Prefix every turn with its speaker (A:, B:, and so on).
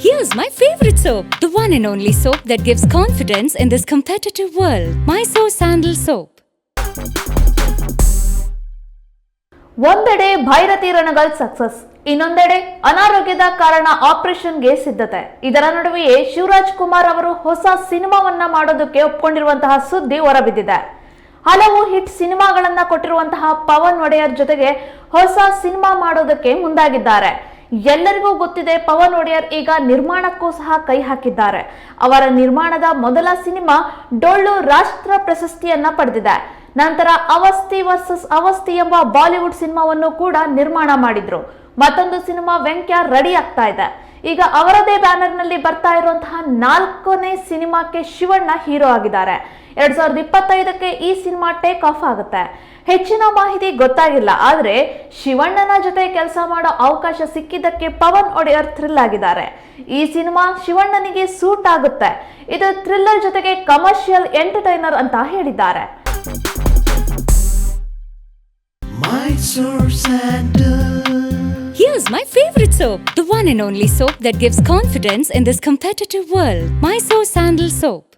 A: Here's my favorite soap, the one and only soap that gives confidence in this competitive world. Mysore Sandal Soap.
B: ಒಂದೆಡೆ Byrathi Ranagal success ಇನ್ನೊಂದೆಡೆ ಅನಾರೋಗ್ಯದ ಕಾರಣ ಆಪರೇಷನ್ಗೆ ಸಿದ್ಧತೆ ಇದರ ನಡುವೆಯೇ ಶಿವರಾಜ್ ಕುಮಾರ್ ಅವರು ಹೊಸ ಸಿನಿಮಾವನ್ನ ಮಾಡೋದಕ್ಕೆ ಒಪ್ಕೊಂಡಿರುವಂತಹ ಸುದ್ದಿ ಹೊರಬಿದ್ದಿದೆ ಹಲವು ಹಿಟ್ ಸಿನಿಮಾಗಳನ್ನ ಕೊಟ್ಟಿರುವಂತಹ ಪವನ್ ಒಡೆಯರ್ ಜೊತೆಗೆ ಹೊಸ ಸಿನಿಮಾ ಮಾಡೋದಕ್ಕೆ ಮುಂದಾಗಿದ್ದಾರೆ. ಎಲ್ಲರಿಗೂ ಗೊತ್ತಿದೆ ಪವನ್ ಒಡೆಯರ್ ಈಗ ನಿರ್ಮಾಣಕ್ಕೂ ಸಹ ಕೈ ಹಾಕಿದ್ದಾರೆ. ಅವರ ನಿರ್ಮಾಣದ ಮೊದಲ ಸಿನಿಮಾ ಡೊಳ್ಳು ರಾಷ್ಟ್ರ ಪ್ರಶಸ್ತಿಯನ್ನ ಪಡೆದಿದೆ. ನಂತರ ಅವಸ್ತಿ ವರ್ಸಸ್ ಅವಸ್ಥಿ ಎಂಬ ಬಾಲಿವುಡ್ ಸಿನಿಮಾವನ್ನು ಕೂಡ ನಿರ್ಮಾಣ ಮಾಡಿದ್ರು. ಮತ್ತೊಂದು ಸಿನಿಮಾ ವೆಂಕ್ಯ ರೆಡಿ ಆಗ್ತಾ ಇದೆ. ಈಗ ಅವರದೇ ಬ್ಯಾನರ್ನಲ್ಲಿ ಬರ್ತಾ ಇರುವಂತಹ ನಾಲ್ಕನೇ ಸಿನಿಮಾಕ್ಕೆ ಶಿವಣ್ಣ ಹೀರೋ ಆಗಿದ್ದಾರೆ. ಎರಡ್ ಸಾವಿರದ ಇಪ್ಪತ್ತೈದಕ್ಕೆ ಈ ಸಿನಿಮಾ ಟೇಕ್ ಆಫ್ ಆಗುತ್ತೆ. ಹೆಚ್ಚಿನ ಮಾಹಿತಿ ಗೊತ್ತಾಗಿಲ್ಲ, ಆದ್ರೆ ಶಿವಣ್ಣನ ಜೊತೆ ಕೆಲಸ ಮಾಡೋ ಅವಕಾಶ ಸಿಕ್ಕಿದ್ದಕ್ಕೆ ಪವನ್ ಒಡೆಯರ್ ಥ್ರಿಲ್ ಆಗಿದ್ದಾರೆ. ಈ ಸಿನಿಮಾ ಶಿವಣ್ಣನಿಗೆ ಸೂಟ್ ಆಗುತ್ತೆ. ಇದು ಥ್ರಿಲ್ಲರ್ ಜೊತೆಗೆ ಕಮರ್ಷಿಯಲ್ ಎಂಟರ್ಟೈನರ್ ಅಂತ ಹೇಳಿದ್ದಾರೆ.
C: Mysore Sandal
A: Here's my favorite soap, the one and only soap that gives confidence in this competitive world. Mysore Sandal Soap.